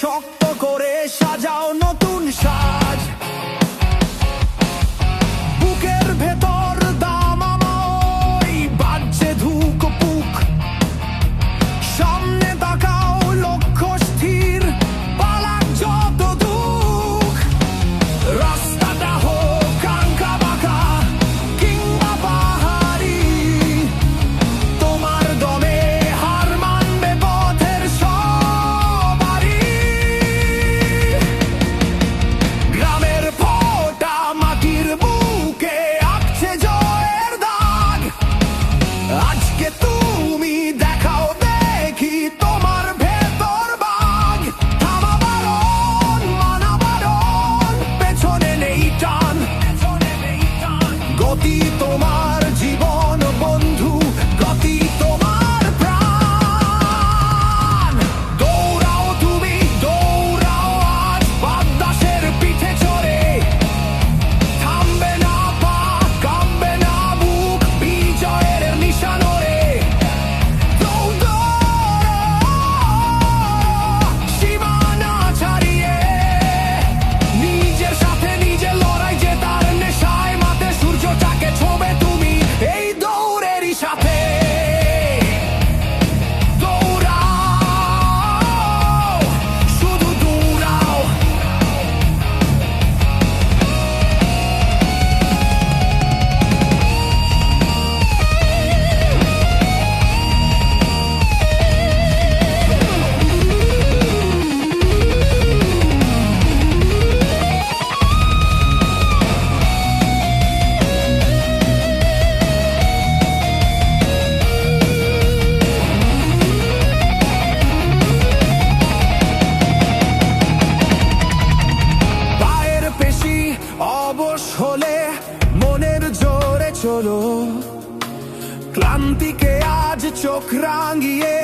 শক্ত করে সাজাও নতুন সাজ। অবশ হলে মনের জোরে চলো। ক্লান্তিকে আজ চোখ রাঙিয়ে